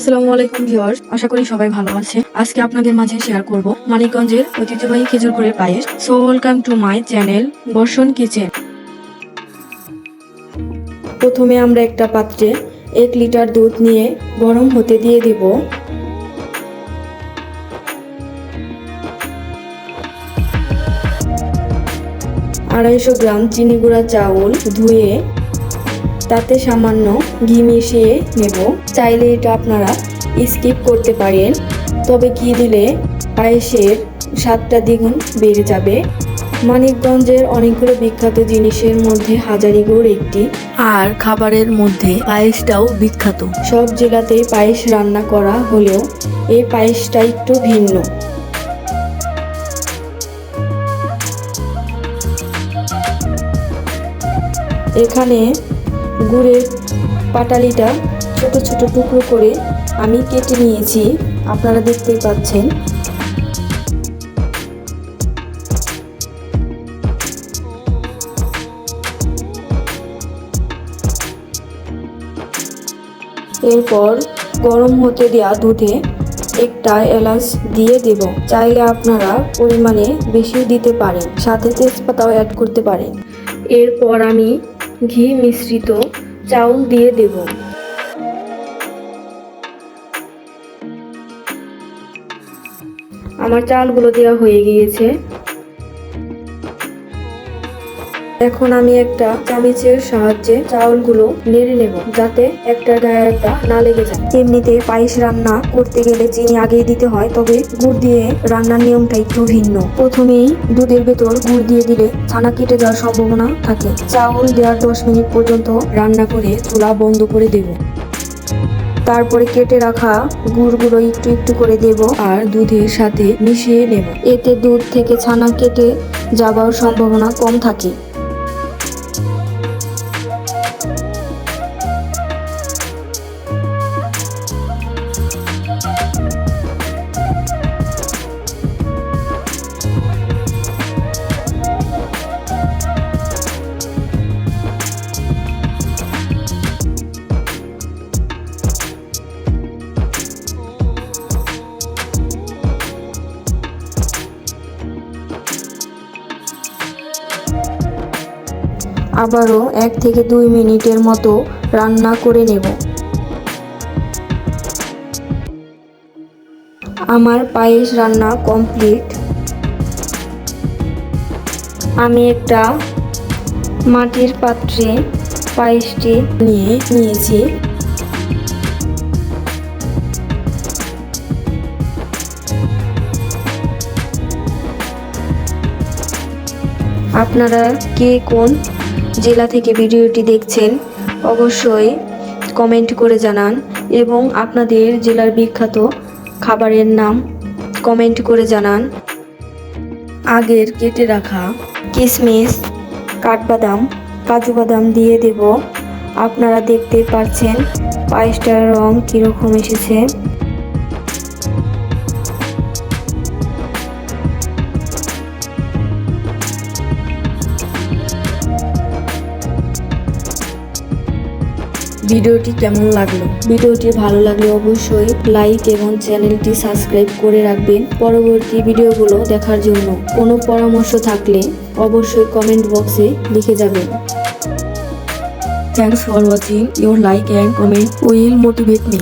আসসালামু আলাইকুম ভিউয়ার্স, আশা করি সবাই ভালো আছে আজকে আপনাদের মাঝে শেয়ার করব মানিকগঞ্জের ঐতিহ্যবাহী খেজুর গুড়ের পায়েস। So welcome to my channel Barshan kitchen প্রথমে আমরা একটা পাত্রে এক লিটার দুধ নিয়ে গরম হতে দিয়ে দেব। আড়াইশো গ্রাম চিনি গুঁড়া চাউল ধুয়ে তাতে সামান্য ঘি মিশিয়ে নেব। চাইলে এটা আপনারা স্কিপ করতে পারেন। তবে ঘি দিলে পায়েসের স্বাদটা দ্বিগুণ বেড়ে যাবে। মানিকগঞ্জের অনেকগুলো বিখ্যাত জিনিসের মধ্যে হাজারি গুড় একটি। আর খাবারের মধ্যে পায়েসটাও বিখ্যাত। সব জেলাতেই পায়েস রান্না করা হলেও এই পায়েসটা একটু ভিন্ন। এখানে গুড়ের পাটালিটা ছোট ছোট টুকরো করে আমি কেটে নিয়েছি। আপনারা দেখতেই পাচ্ছেন। এরপর গরম হতে দেওয়া দুধে একটা এলাচ দিয়ে দেব। চাইলে আপনারা পরিমাণে বেশি দিতে পারেন, সাথে তেজপাতাও অ্যাড করতে পারেন। এরপর আমি ঘি মিশ্রিত চাউল দিয়ে দেব। আমার চালগুলো দেওয়া হয়ে গিয়েছে। এখন আমি একটা চামিচের সাহায্যে চাউলগুলো নেড়ে নেব, যাতে একটা গায়ে একটা না লেগে যায়। এমনিতে পায়েস রান্না করতে গেলে চিনি আগেই দিতে হয়, তবে গুড় দিয়ে রান্নার নিয়মটা একটু ভিন্ন। প্রথমেই দুধের ভেতর গুড় দিয়ে দিলে ছানা কেটে যাওয়ার সম্ভাবনা থাকে। চাউল দেওয়ার দশ মিনিট পর্যন্ত রান্না করে চুলা বন্ধ করে দেব। তারপরে কেটে রাখা গুড়গুলো একটু একটু করে দেব আর দুধের সাথে মিশিয়ে নেব। এতে দুধ থেকে ছানা কেটে যাবার সম্ভাবনা কম থাকে। আবারও এক থেকে দুই মিনিটের মতো রান্না করে নেব। আমার পায়েস রান্না কমপ্লিট। আমি একটা মাটির পাত্রে পায়েসটি নিয়ে নিয়েছি। আপনারা কে কোন জেলা থেকে ভিডিওটি দেখছেন, অবশ্যই কমেন্ট করে জানান এবং আপনাদের জেলার বিখ্যাত খাবারের নাম কমেন্ট করে জানান। আগের কেটে রাখা কিশমিশ কাঠবাদাম কাজু বাদাম দিয়ে দেব। আপনারা দেখতে পাচ্ছেন পায়েসটার রং কীরকম এসেছে। ভিডিওটি কেমন লাগল? ভিডিওটি ভালো লাগলে অবশ্যই লাইক এবং চ্যানেলটি সাবস্ক্রাইব করে রাখবেন। পরবর্তী ভিডিওগুলো দেখার জন্য কোনো পরামর্শ থাকলে অবশ্যই কমেন্ট বক্সে লিখে যাবেন। Thanks for watching your like and comment will motivate me